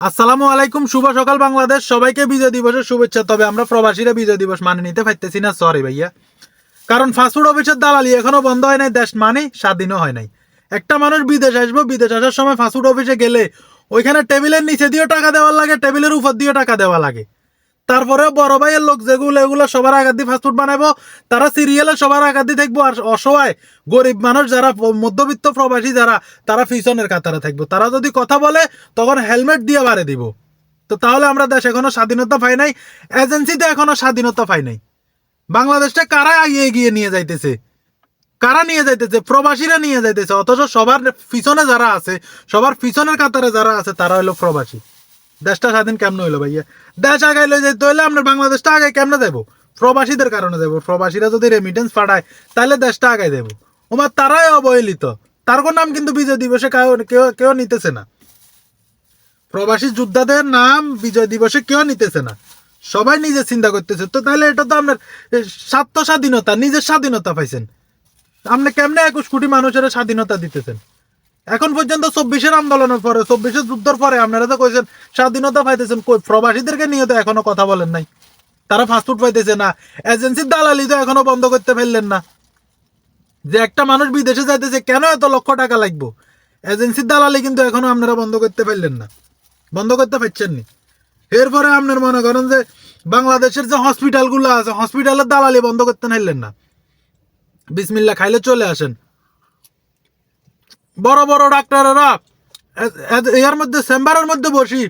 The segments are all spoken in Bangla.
আসসালামু আলাইকুম, শুভ সকাল বাংলাদেশ। সবাইকে বিজয় দিবসের শুভেচ্ছা। তবে আমরা প্রবাসীরা বিজয় দিবস মানে নিতে পারতেছি না সরি ভাইয়া। কারণ ফাস্টফুড অফিসের দালালি এখনও বন্ধ হয় নাই, দেশ মানে স্বাধীনও হয় নাই। একটা মানুষ বিদেশ আসব, বিদেশ আসার সময় ফাস্টফুড অফিসে গেলে ওইখানে টেবিলের নিচে দিয়েও টাকা দেওয়ার লাগে, টেবিলের উপর দিয়েও টাকা দেওয়া লাগে। তারপরে বড় ভাইয়ের লোক যেগুলো, এগুলো সবার আগার দিয়ে ফাস্টফুড বানাবো তারা সিরিয়ালে সবার আগার দিয়ে থাকব আর অসহায় গরিব মানুষ যারা মধ্যবিত্ত প্রবাসী যারা, তারা পিছনের কাতারে থাকব। তারা যদি কথা বলে, তখন হেলমেট দিয়ে বাড়ে দিব। তো তাহলে আমরা দেশ এখনও স্বাধীনতা পাই নাই এজেন্সিতে এখনও স্বাধীনতা পাই নাই। বাংলাদেশটা কারা এগিয়ে নিয়ে যাইতেছে? কারা নিয়ে যাইতেছে? প্রবাসীরা নিয়ে যাইতেছে, অথচ সবার পিছনে যারা আছে, সবার পিছনের কাতারে যারা আছে, তারা হলো প্রবাসী। দেশটা স্বাধীন কেমন হইল ভাইয়া? দেশ আগাইলে যেতে হইলে আপনার বাংলাদেশটা আগে কেমনে দেবো? প্রবাসীদের কারণে দেবো। প্রবাসীরা যদি রেমিটেন্স পাঠায়, তাহলে দেশটা আগাই দেবো। ওমার তারাই অবহেলিত। তার নাম কিন্তু বিজয় দিবসে কেউ কেউ নিতেছে না। প্রবাসী যোদ্ধাদের নাম বিজয় দিবসে কেউ নিতেছে না। সবাই নিজে চিন্তা করতেছে, তো তাহলে এটা তো আপনার স্বার্থ স্বাধীনতা, নিজের স্বাধীনতা পাইছেন। আপনি কেমনে একুশ কোটি মানুষের স্বাধীনতা দিতেছেন? এখন পর্যন্ত চব্বিশের আন্দোলনের পরে, চব্বিশের যুদ্ধের পরে আপনারা তো কইছেন, স্বাধীনতা পাইতেছেন কই? প্রবাসীদেরকে নিয়ে তো এখনও কথা বলেন নাই। তারা ফাস্টফুড পাইতেছে না। এজেন্সির দালালি তো এখনও বন্ধ করতে ফেললেন না। যে একটা মানুষ বিদেশে যাইতেছে, কেন এত লক্ষ টাকা লাগবে? এজেন্সির দালালি কিন্তু এখনও আপনারা বন্ধ করতে ফেললেন না। বন্ধ করতে পারছেন নি। এরপরে আপনার মনে করেন যে, বাংলাদেশের যে হসপিটালগুলো আছে হসপিটালের দালালি বন্ধ করতে নাইলেন না। বিসমিল্লা খাইলে চলে আসেন। বড় বড় ডাক্তারেরা এর মধ্যে চেম্বারের মধ্যে বসি।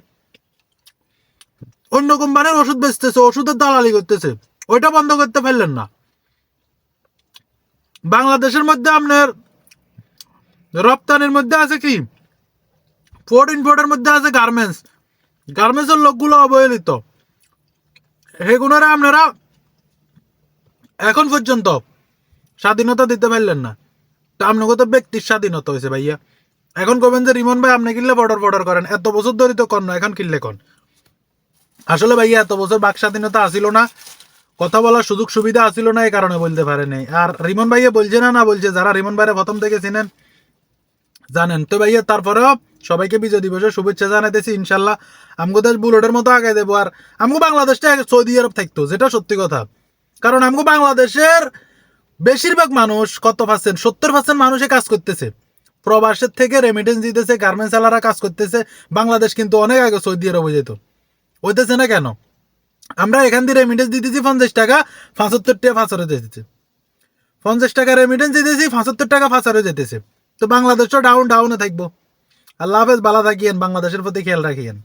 অন্য কোম্পানির ওষুধ বেচতেছে, ওষুধের দালালি করতেছে। ওইটা বন্ধ করতে পারলেন না। বাংলাদেশের মধ্যে আপনার রপ্তানির মধ্যে আছে কি? পোর্ট ইম্পোর্টের মধ্যে আছে গার্মেন্টস গার্মেন্টসের লোকগুলো অবহেলিত। সেগুলোরা আপনারা এখন পর্যন্ত স্বাধীনতা দিতে পারলেন না। তা আপনাকে তো ব্যক্তির স্বাধীনতা হয়েছে ভাইয়া। এখন কবেন যে, রিমন ভাই, আপনি কিনলে বর্ডার বর্ডার করেন। এত বছর ধরে তো কর না, এখন কিনলে কন আসলে ভাইয়া, এত বছর বাক স্বাধীনতা আসিল না। কথা বলার সুযোগ সুবিধা আসিল না, এই কারণে বলতে পারে নাই। আর রিমন ভাইয়া বলছে না না বলছে, যারা রিমন ভাইয়ের প্রথম থেকে চিনেন, জানেন। তো ভাইয়া, তারপরেও সবাইকে বিজয় দিবসের শুভেচ্ছা জানাইতেছি, ইনশাল্লাহ। আমগো দেশ বুলেটের মতো আগে দেবো। আর আমগো বাংলাদেশটা সৌদি আরব থাকতো, যেটা সত্যি কথা। কারণ আমগো বাংলাদেশের বেশিরভাগ মানুষ কত পার্সেন্ট সত্তর পার্সেন্ট মানুষে কাজ করতেছে। প্রবাসের থেকে রেমিটেন্স দিতেছে গার্মেন্টস আলারা কাজ করতেছে। বাংলাদেশ কিন্তু অনেক আগে সৌদি আরব যেত। হইতেছে না কেন? আমরা এখান দিয়ে রেমিটেন্স দিতেছি পঞ্চাশ টাকা, পঁচাত্তর টাকা ফাঁসরে যেতেছে। পঞ্চাশ টাকা রেমিটেন্স দিতেছি, পঁচাত্তর টাকা ফাঁসরে যেতেছে। তো বাংলাদেশটা ডাউন ডাউনে থাকব। আল্লাহ হাফেজ বালা থাকিয়েন, বাংলাদেশের প্রতি খেয়াল রাখিয়েন।